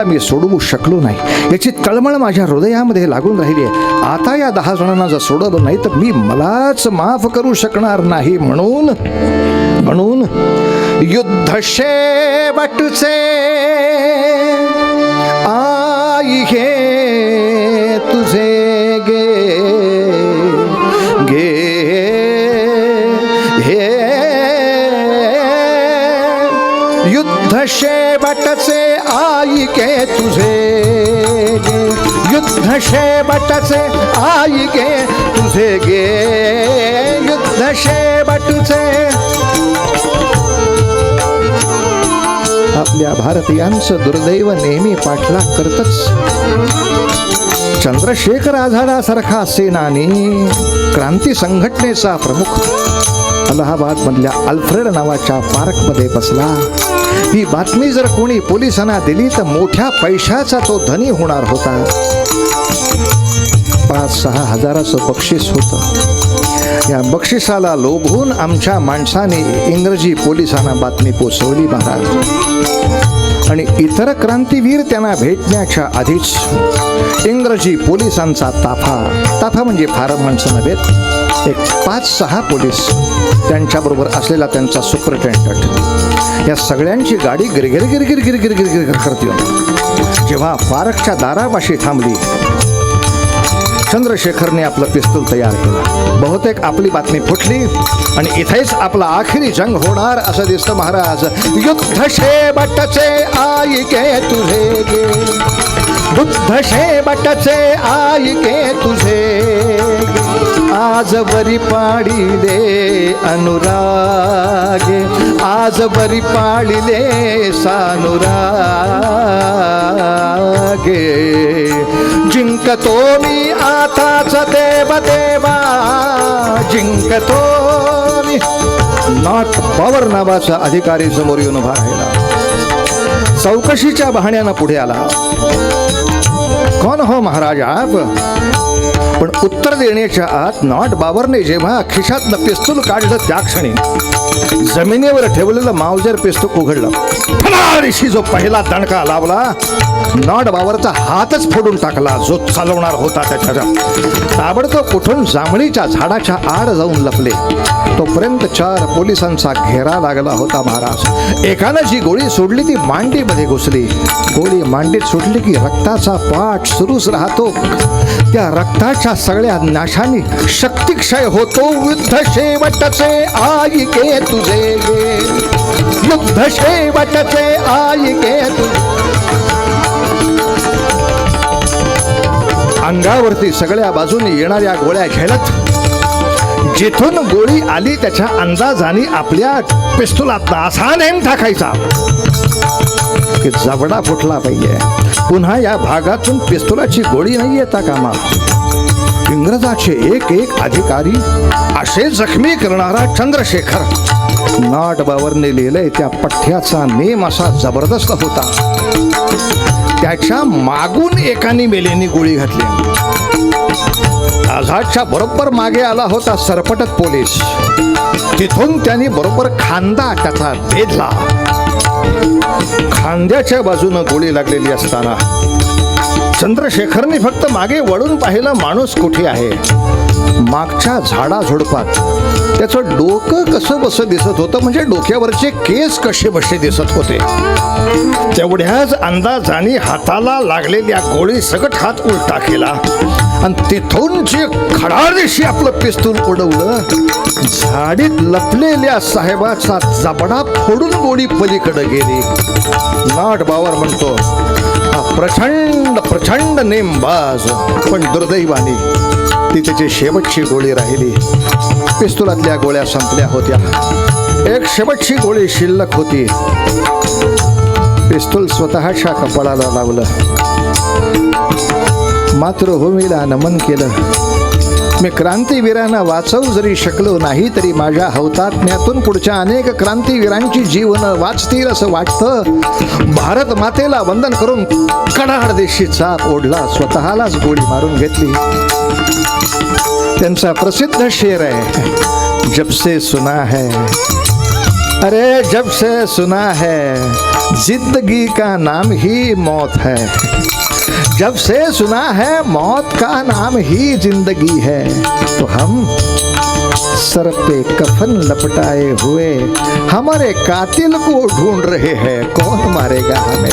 मी सोडवू शकलो नाही. याची तळमळ माझ्या हृदयामध्ये लागून राहिली आहे. आता या दहा जणांना जर सोडवलं नाही तर मी मलाच माफ करू शकणार नाही म्हणून म्हणून युद्ध शेवटचे आई हे युद्ध शेवटचे आई के तुझे. युद्ध शेवटचे आई गे तुझे गे. युद्ध शेवटचे आपल्या भारतीयांचं दुर्दैव नेहमी पाठलाग करतच. चंद्रशेखर आझादासारखा सेनानी क्रांती संघटनेचा प्रमुख अलाहाबाद मधल्या अल्फ्रेड नावाच्या पार्कमध्ये बसला. ही बातमी जर कोणी पोलिसांना दिली तर मोठ्या पैशाचा तो धनी होणार होता. पाच सहा हजाराचं बक्षीस होतं. या बक्षिसाला लोभून आमच्या माणसाने इंग्रजी पोलिसांना बातमी पोचवली महाराज. आणि इतर क्रांतीवीर त्यांना भेटण्याच्या आधीच इंग्रजी पोलिसांचा ताफा. ताफा म्हणजे फार माणसं नव्हे. एक पाच सहा पोलीस त्यांच्याबरोबर असलेला त्यांचा सुपरिटेंडंट. या सगळ्यांची गाडी गिरगिर गिरगिर गिरगिर गिरगिर करते जेव्हा फारकच्या दारापाशी थांबली चंद्रशेखरने आपलं पिस्तूल तयार केलं. बहुतेक आपली बातमी फुटली आणि इथेच आपला आखरी जंग होणार असं दिसतं महाराज. युद्ध शेवटचे आई के तुझे गे. बुद्ध शेवटचे आई के तुझे आज बरी पाडिले अनुरागे. आज बरी पाडिले सानुरागे. जिंकतो मी आताच देव देवा. जिंकतो मी. नॉट पॉवर नावाचा अधिकारी समोर येऊन उभा राहिला. चौकशीच्या बहाण्यानं पुढे आला. कोण हो महाराज आप? पण उत्तर देण्याच्या आत नॉट बाबरने जेव्हा खिशातनं पिस्तूल काढलं त्या क्षणी जमिनीवर ठेवलेलं मावजर पिस्तूल उघडलं. ऋषी जो पहिला दणका लावला नॉड बावरचा हातच फोडून टाकला जो चालवणार होता त्याच्या ताबडतोब कुठून जांभळीच्या झाडाच्या आड जाऊन लपले. तोपर्यंत चार पोलिसांचा घेरा लागला होता महाराज. एकानं जी गोळी सोडली ती मांडीमध्ये घुसली. गोळी मांडीत सुटली की रक्ताचा पाठ सुरूच राहतो. त्या रक्ताच्या सगळ्या नाशाने शक्तिक्षय होतो. युद्ध शेवटचे आई के तुझे युद्ध शेवटचे. आई गे तुझे अंगावरती सगळ्या बाजूने येणाऱ्या गोळ्या झेलत जिथून गोळी आली त्याच्या अंदाजाने आपल्या पिस्तुलात असा नेम टाकायचा. की जबडा फुटला पाहिजे. पुन्हा या भागातून पिस्तुलाची गोळी नाही येता कामा इंग्रजाचे एक एक अधिकारी असे जखमी करणारा चंद्रशेखर. नाट बावरने लिहिलंय त्या पठ्याचा नेम असा जबरदस्त होता. त्याच्या मागून एकाने मेलेनी गोळी घातली. आझादच्या बरोबर मागे आला होता सरपटक पोलीस. तिथून त्यांनी बरोबर खांदा त्याचा भेदला खांद्याच्या बाजूनं गोळी लागलेली असताना चंद्रशेखरने फक्त मागे वळून पाहिलं माणूस कुठे आहे? मागच्या झाडा झुडपात त्याचं डोकं कसं बसं दिसत होतं म्हणजे डोक्यावरचे केस कसे बसे दिसत होते. तेवढ्याच अंदाजाने हाताला लागलेल्या गोळी सगट हात उलटा केला. आणि तिथून जे खडादिशी आपलं पिस्तूल उडवलं झाडीत लपलेल्या साहेबाचा जबडा फोडून गोळी पलीकडे गेली. नाट बावर म्हणतो प्रचंड प्रचंड नेमबाज. पण दुर्दैवाने ती त्याची शेवटची गोळी राहिली पिस्तुलातल्या गोळ्या संपल्या होत्या. एक शेवटची गोळी शिल्लक होती. पिस्तूल स्वतःच्या कपाळाला लावलं. मातृभूमीला नमन केलं. मी क्रांतीवीरांना वाचवू जरी शकलो नाही तरी माझ्या हौतात्म्यातून पुढच्या अनेक क्रांतीवीरांची जीवन वाचतील असं वाटतं. भारत मातेला वंदन करून कडाड देशी चाप ओढला स्वतःलाच गोळी मारून घेतली. त्यांचा प्रसिद्ध शेर आहे जब से सुना है. अरे जब से सुना है जिंदगी का नाम ही मौत है. जब से सुना है मौत का नाम ही ज़िंदगी है तो हम सर पे कफन लपटाए हुए हमारे कातिल को ढूंढ रहे हैं। कौन मारेगा हमें?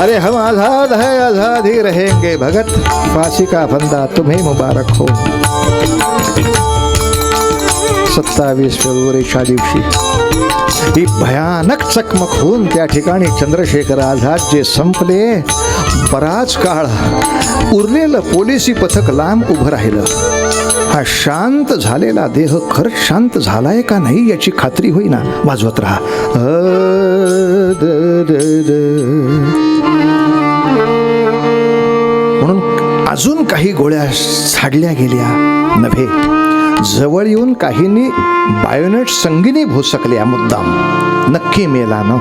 अरे हम आज़ाद है, आज़ाद ही रहेंगे भगत। फांसी का फंदा तुम्हें मुबारक हो। सत्तावीस फेब्रुवारीच्या दिवशी ही भयानक चकमक होऊन त्या ठिकाणी चंद्रशेखर आझाद जे संपले बराच काळ उरलेलं पोलिसी पथक लांब उभं राहिलं. हा शांत झालेला देह खरंच शांत झालाय का नाही याची खात्री होईना. वाजवत राहा. म्हणून अजून काही गोळ्या झाडल्या गेल्या नव्हे. जवळ येऊन काहींनी बायोनेट संगिनी भोसकल्या मुद्दाम. नक्की मेला न.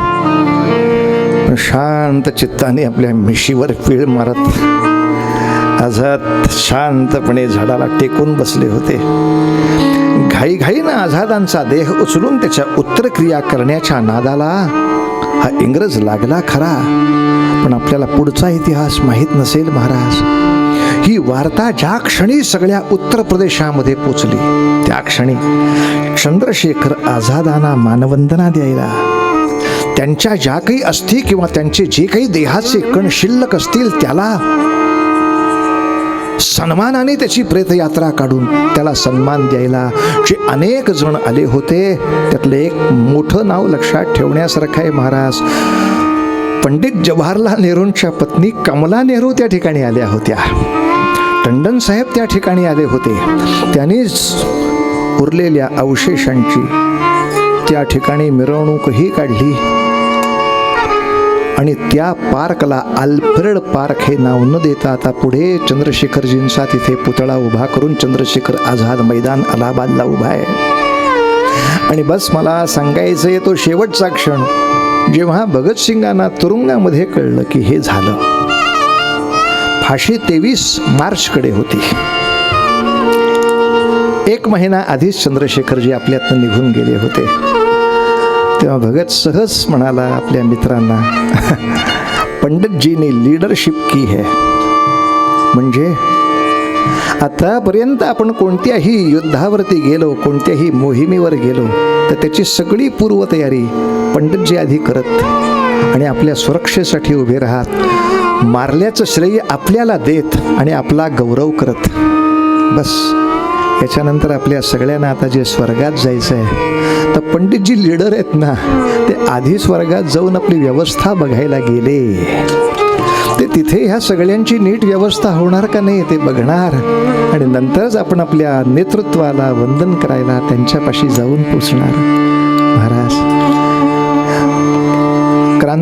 पण शांत चित्ताने आपल्या मिशीवर पीळ मारत आझाद शांतपणे झाडाला टेकून बसले होते. घाईघाईनं आझादांचा देह उचलून त्याच्या उत्तरक्रिया करण्याच्या नादाला हा इंग्रज लागला खरा. पण आपल्याला पुढचा इतिहास माहीत नसेल महाराज. ही वार्ता ज्या क्षणी सगळ्या उत्तर प्रदेशामध्ये पोचली त्या क्षणी चंद्रशेखर आझादांना मानवंदना द्यायला. त्यांच्या ज्या काही अस्थी किंवा त्यांचे जे काही देहाचे कण शिल्लक असतील त्याला सन्मानाने त्याची प्रेतयात्रा काढून त्याला सन्मान द्यायला जे अनेक जण आले होते त्यातलं एक मोठं नाव लक्षात ठेवण्यासारखं आहे महाराज. पंडित जवाहरलाल नेहरूंच्या पत्नी कमला नेहरू त्या ठिकाणी आल्या होत्या. टंडन साहेब त्या ठिकाणी आले होते. त्यांनीच उरलेल्या अवशेषांची त्या ठिकाणी मिरवणूकही काढली. आणि त्या पार्कला आल्फ्रेड पार्क हे नाव न देता आता पुढे चंद्रशेखरजींचा तिथे पुतळा उभा करून चंद्रशेखर आझाद मैदान अलाहाबादला उभा आहे. आणि बस मला सांगायचं आहे तो शेवटचा क्षण. जेव्हा भगतसिंगांना तुरुंगामध्ये कळलं की हे झालं. फाशी तेवीस मार्चकडे होती. एक महिना आधीच चंद्रशेखरजी आपल्यातनं निघून गेले होते. तेव्हा भगत सहज म्हणाला आपल्या मित्रांना पंडित लीडरशिप की है? म्हणजे आतापर्यंत आपण कोणत्याही युद्धावरती गेलो कोणत्याही मोहिमेवर गेलो तर त्याची सगळी पूर्वतयारी पंडितजी आधी करत आणि आपल्या सुरक्षेसाठी उभे राहत. मारल्याचं श्रेय आपल्याला देत आणि आपला गौरव करत. बस. याच्यानंतर आपल्या सगळ्यांना आता जे स्वर्गात जायचं आहे तर पंडित जी लीडर आहेत ना ते आधी स्वर्गात जाऊन आपली व्यवस्था बघायला गेले. ते तिथे ह्या सगळ्यांची नीट व्यवस्था होणार का नाही ते बघणार. आणि नंतरच आपण आपल्या नेतृत्वाला वंदन करायला त्यांच्यापाशी जाऊन पोचणार.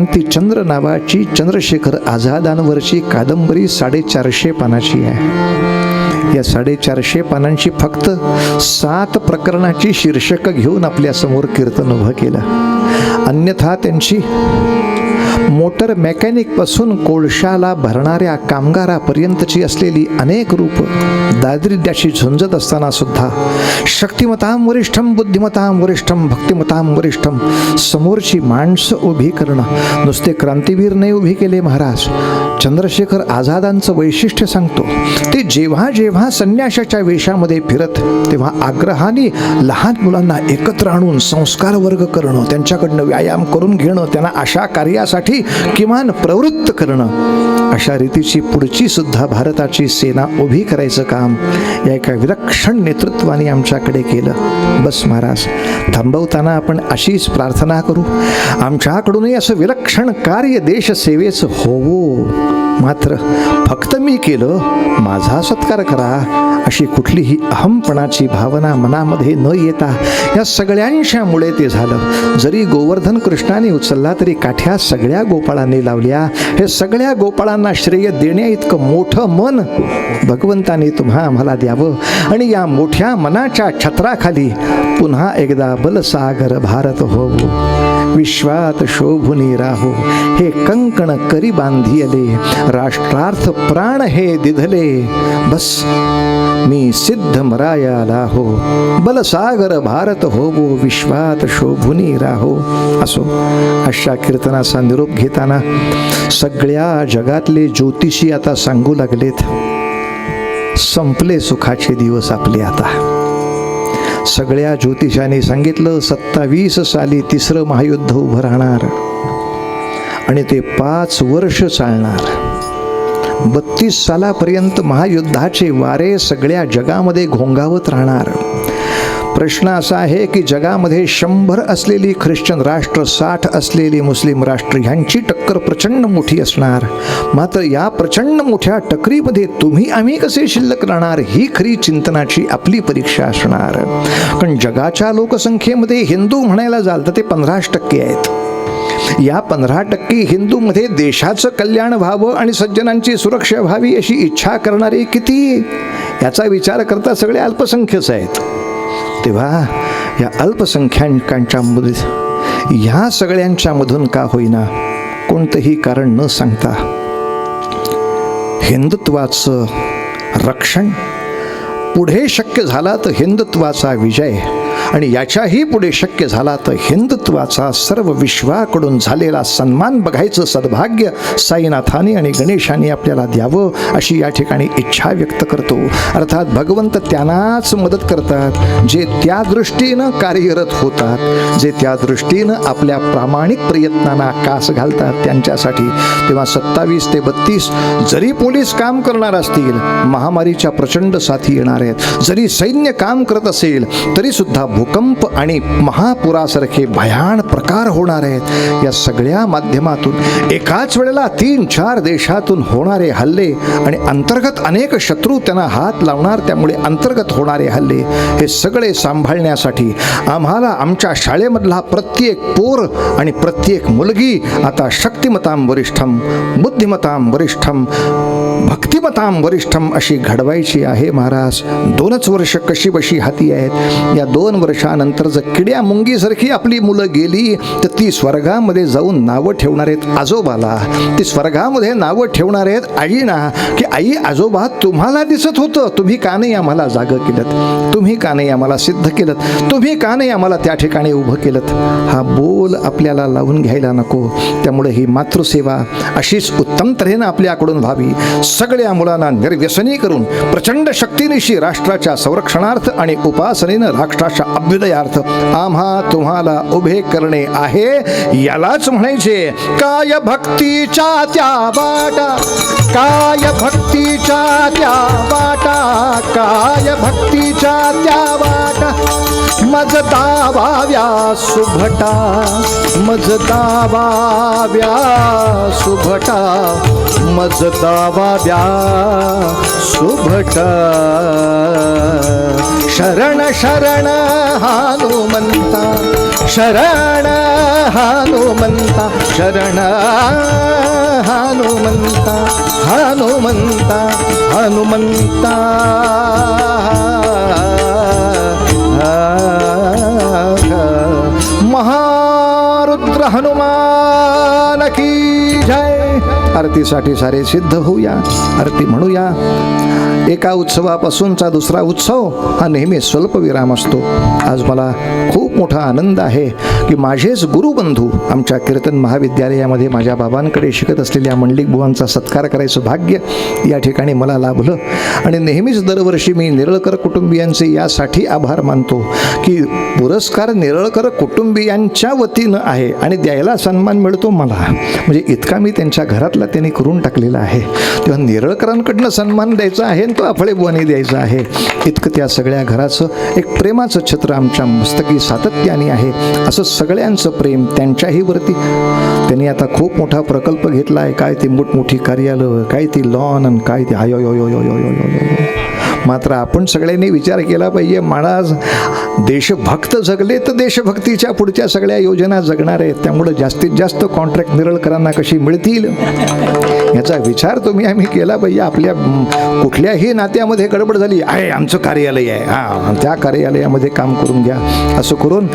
क्रांतीचंद्र नावाची चंद्रशेखर आझादांवरची कादंबरी साडेचारशे पानाची आहे. या साडेचारशे पानांची फक्त सात प्रकरणाची शीर्षक घेऊन आपल्यासमोर कीर्तन उभं केलं. अन्यथा त्यांची मोटर मेकॅनिकपासून कोळशाला भरणाऱ्या कामगारापर्यंतची असलेली अनेक रूप दारिद्र्याशी झुंजत असताना सुद्धा शक्तिमतां वरिष्ठम बुद्धिमतां वरिष्ठम भक्तिमतां वरिष्ठम समोरची माणसं उभी करणं. नुसते क्रांतीवीर नाही उभी केले महाराज. चंद्रशेखर आझादांचं वैशिष्ट्य सांगतो. ते जेव्हा जेव्हा संन्याशाच्या वेशामध्ये फिरत तेव्हा आग्रहाने लहान मुलांना एकत्र आणून संस्कार वर्ग करणं त्यांच्याकडनं व्यायाम करून घेणं त्यांना अशा कार्यासाठी किमान प्रवृत्त करणं. अशा रीतीची पुढची सुद्धा भारताची सेना उभी करायचं काम या एका विलक्षण नेतृत्वाने आमच्याकडे केलं. बस महाराज थांबवताना आपण अशीच प्रार्थना करू. आमच्याकडूनही असं विलक्षण कार्य देशसेवेचं होवो. मात्र फक्त मी केलं माझा सत्कार करा अशी कुठलीही अहमपणाची भावना मनामध्ये न येता या सगळ्यांच्यामुळे ते झालं. जरी गोवर्धन कृष्णाने उचलला तरी काठ्या सगळ्या गोपाळांनी लावल्या. हे सगळ्या गोपाळांना श्रेय देण्या इतकं मोठं मन भगवंताने तुम्हा आम्हाला द्यावं. आणि या मोठ्या मनाच्या छत्राखाली पुन्हा एकदा बलसागर भारत हो विश्वात शोभुनी राहो. हे कंकण करी बांधियले. राष्ट्रार्थ प्राण हे दिधले. बस मी सिद्ध मरायाला हो. बलसागर भारत होवो विश्वात शोभुनी राहो. असो अशा कीर्तनाचा निरोप घेताना सगळ्या जगातले ज्योतिषी आता सांगू लागलेत संपले सुखाचे दिवस आपले आता. सगळ्या ज्योतिषाने सांगितलं सत्तावीस साली तिसरं महायुद्ध उभं राहणार आणि ते पाच वर्ष चालणार. बत्तीस सालापर्यंत महायुद्धाचे वारे सगळ्या जगामध्ये घोंगावत राहणार. प्रश्न असा आहे की जगामध्ये शंभर असलेली ख्रिश्चन राष्ट्र साठ असलेली मुस्लिम राष्ट्र ह्यांची टक्कर प्रचंड मोठी असणार. मात्र या प्रचंड मोठ्या टकरीमध्ये तुम्ही आम्ही कसे शिल्लक राहणार? ही खरी चिंतनाची आपली परीक्षा असणार. कारण जगाच्या लोकसंख्येमध्ये हिंदू म्हणायला जाल तर ते पंधराच टक्के आहेत. या पंधरा टक्के हिंदूमध्ये देशाचं कल्याण व्हावं आणि सज्जनांची सुरक्षा व्हावी अशी इच्छा करणारे किती? याचा विचार करता सगळे अल्पसंख्यच आहेत. तेव्हा या अल्पसंख्याकांच्या ह्या सगळ्यांच्या मधून का होईना कोणतंही कारण न सांगता हिंदुत्वाचं रक्षण पुढे शक्य झाला तर हिंदुत्वाचा विजय आणि याच्याही पुढे शक्य झाला तर हिंदुत्वाचा सर्व विश्वाकडून झालेला सन्मान बघायचं सद्भाग्य साईनाथाने आणि गणेशाने आपल्याला द्यावं अशी या ठिकाणी इच्छा व्यक्त करतो. अर्थात भगवंत त्यांनाच मदत करतात जे त्या दृष्टीनं कार्यरत होतात जे त्या दृष्टीनं आपल्या प्रामाणिक प्रयत्नांना कास घालतात त्यांच्यासाठी. तेव्हा सत्तावीस ते बत्तीस जरी पोलीस काम करणार असतील महामारीच्या प्रचंड साथी येणार आहेत. जरी सैन्य काम करत असेल तरी सुद्धा भूकंप आणि महापुरासारखे भयान प्रकार होणार आहेत. या सगळ्या माध्यमातून एकाच वेळेला तीन चार देशातून होणारे हल्ले आणि अंतर्गत अनेक शत्रू त्यांना हात लावणार त्यामुळे अंतर्गत होणारे हल्ले हे सगळे सांभाळण्यासाठी आम्हाला आमच्या शाळेमधला प्रत्येक पोर आणि प्रत्येक मुलगी आता शक्तिमतां वरिष्ठम बुद्धिमतां वरिष्ठम भक्तिमतां वरिष्ठम अशी घडवायची आहे. महाराज दोनच वर्ष कशी बशी हाती आहेत? या दोन वर्षानंतर जर किड्या मुंगीसारखी आपली मुलं गेली तर ती स्वर्गामध्ये जाऊन नावं ठेवणार आहेत आजोबाला. ती स्वर्गामध्ये नावं ठेवणार आहेत आईना की आई आजोबा तुम्हाला दिसत होतं. तुम्ही का नाही आम्हाला जागं केलं तुम्ही का नाही आम्हाला सिद्ध केलं तुम्ही का नाही आम्हाला त्या ठिकाणी उभं केलं हा बोल आपल्याला लावून घ्यायला नको. त्यामुळे ही मातृसेवा अशीच उत्तम तऱ्हेनं आपल्याकडून व्हावी. सगळ्या मुलांना निर्व्यसनी करून प्रचंड शक्तीनिशी राष्ट्राच्या संरक्षणार्थ आणि उपासनेनं राष्ट्राच्या अभ्युदयार्थ आम्हा तुम्हाला उभे करणे आहे यालाच म्हणायचे काय भक्तीच्या त्या वाटा काय भक्तीच्या त्या वाटा काय भक्तीच्या त्या वाटा मज दावाव्या सुभटा मज दावाव्या सुभटा मज दावाव्या सुभटा. शरण शरण ಹನುಮಂತ ಶರಣ ಹನುಮಂತ ಶರಣ ಹನುಮಂತ ಹನುಮಂತ ಹನುಮಂತ ಮಹಾರುದ್ರ ಹನುಮಾ आरतीसाठी सारे सिद्ध होऊया. आरती म्हणूया. एका उत्सवापासूनचा दुसरा उत्सव हा नेहमी स्वल्पविराम असतो. आज मला खूप मोठा आनंद आहे की माझेच गुरुबंधू आमच्या कीर्तन महाविद्यालयामध्ये माझ्या बाबांकडे शिकत असलेल्या मंडलिक बुवांचा सत्कार करायचं भाग्य या ठिकाणी मला लाभलं. आणि नेहमीच दरवर्षी मी निरळकर कुटुंबियांचे यासाठी आभार मानतो की पुरस्कार निरळकर कुटुंबियांच्या वतीनं आहे आणि द्यायला सन्मान मिळतो मला. म्हणजे इतका मी त्यांच्या घरातला आपल्याला त्यांनी करून टाकलेला आहे. तेव्हा नेरळकरांकडनं सन्मान द्यायचा आहे आणि तो आफळेबुवाने द्यायचा आहे. इतकं त्या सगळ्या घराचं एक प्रेमाचं छत्र आमच्या मस्तकी सातत्याने आहे. असं सगळ्यांचं प्रेम त्यांच्याही वरती. त्यांनी आता खूप मोठा प्रकल्प घेतला आहे काय ते मोठमोठी कार्यालय काय ती लॉन आणि काय ती आयो यो यो यो यो यो मात्र आपण सगळ्यांनी विचार केला पाहिजे महाराज देशभक्त जगले तर देशभक्तीच्या पुढच्या सगळ्या योजना जगणार आहेत. त्यामुळं जास्तीत जास्त कॉन्ट्रॅक्ट निरळकरांना कशी मिळतील? याचा विचार तुम्ही आम्ही केला पाहिजे. आपल्या कुठल्याही नात्यामध्ये गडबड झाली आहे आमचं कार्यालय आहे. हां त्या कार्यालयामध्ये काम करून घ्या. असं करून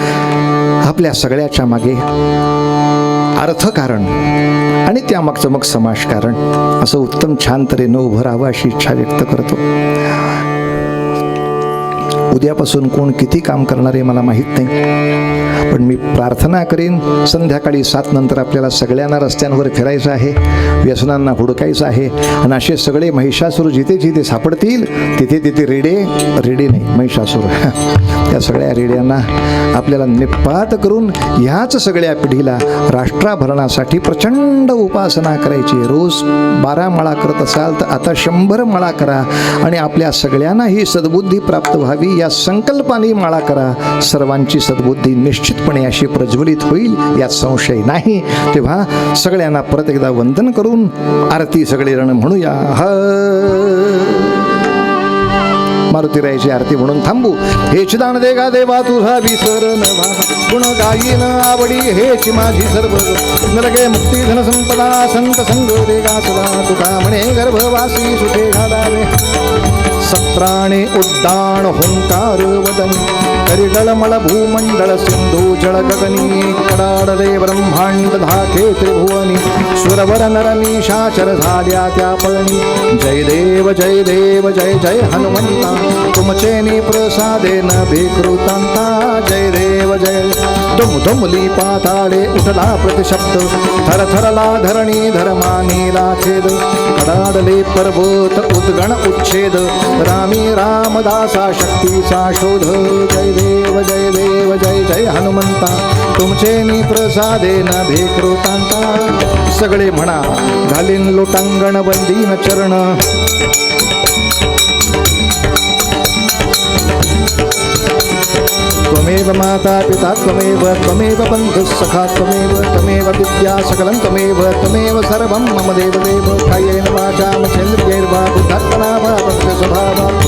आपल्या सगळ्याच्या मागे अर्थकारण आणि त्यामागचं मग समाजकारण असं उत्तम छान तऱ्हेनं उभं राहावं अशी इच्छा व्यक्त करतो. उद्यापासून कोण किती काम करणार आहे मला माहीत नाही. पण मी प्रार्थना करेन संध्याकाळी सात नंतर आपल्याला सगळ्यांना रस्त्यांवर फिरायचं आहे व्यसनांना हुडकायचं आहे आणि असे सगळे महिषासूर जिथे जिथे सापडतील तिथे तिथे रेडे रेडे नाही महिषासूर. त्या सगळ्या रेड्यांना आपल्याला निपात करून ह्याच सगळ्या पिढीला राष्ट्राभरणासाठी प्रचंड उपासना करायची रोज बारा मळा करत असाल तर आता शंभर मळा करा आणि आपल्या सगळ्यांना ही सद्बुद्धी प्राप्त व्हावी या संकल्पाने माळा करा. सर्वांची सद्बुद्धी निश्चितपणे अशी प्रज्वलित होईल यात संशय नाही. तेव्हा सगळ्यांना परत एकदा वंदन करून आरती सगळे रण म्हणूया. ह मारुतीरायाची आरती म्हणून थांबू. हे दान देगा देवा तुझा विसरण न गुण गायीन आवडी हेच माझी सर्व. नरगे मुक्ती धन संपदा संत संग देगा सुदा तुका म्हणे गर्भवासी सुखे घालावे सत्राणे उड्डाण होंकार वदन. करिगळमळ भूमंडळ सिंधू जळ गगनी कडाडले ब्रह्मांड धाके त्रिभुवनी सुरवर नरमीशाचर झाल्या त्या पळणी जय देव जय देव जय जय हनुमंता तुमचे प्रसादे न भेकृतांता जय देव जय। दुम धुमली पाताळे उठला प्रतिशब्द। थर थरला धरणी धर्मानीला छेद। कडाडले पर्वत उद्गण उच्छेद। रामी रामदासा शक्तीचा शोध। जय देव जय देव जय जय हनुमंता. तुमचे नि प्रसादे न भेकृतांता. सगळे म्हणा घालीन लोटांगण बंदीन चरण. त्वमेव माता पिता त्वमेव त्वमेव बन्धुः सखा त्वमेव त्वमेव विद्या सकलं त्वमेव त्वमेव सर्वं मम देवदेव. कायेन वाचा मचेन्द्रियैर्वा बुद्धात्मना वा स्वभावात्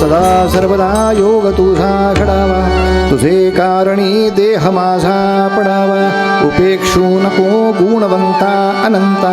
सदा सर्वदा योग तुझा घडावा. तुझे कारणी देह माझा पडावा. उपेक्षू नको गुणवंता अनंता.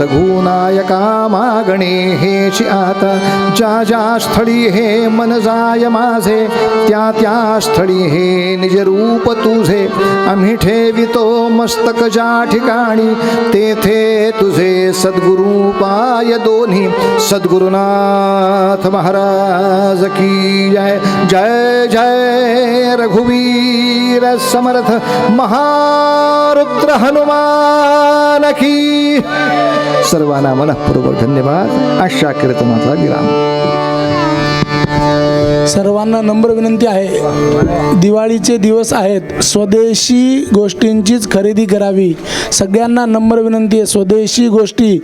रघुनायका मागणे हेची आता. ज्या ज्या स्थळी हे मन जाय माझे त्या त्या स्थळी हे निज रूप तुझे. आम्ही ठेवितो मस्तक ज्या ठिकाणी तेथे तुझे सद्गुरू पाय दोन्ही. सद्गुरुनाथ महाराज की जय जय जय रघुवीर समर्थ महारुद्र हनुमान की। सर्वांना मनपूर्वक धन्यवाद. आशा कीर्तनाचा विराम. सर्वांना नम्र विनंती आहे. दिवाळीचे दिवस आहेत. स्वदेशी गोष्टींचीच खरेदी करावी. सगळ्यांना नम्र विनंती आहे. स्वदेशी गोष्टी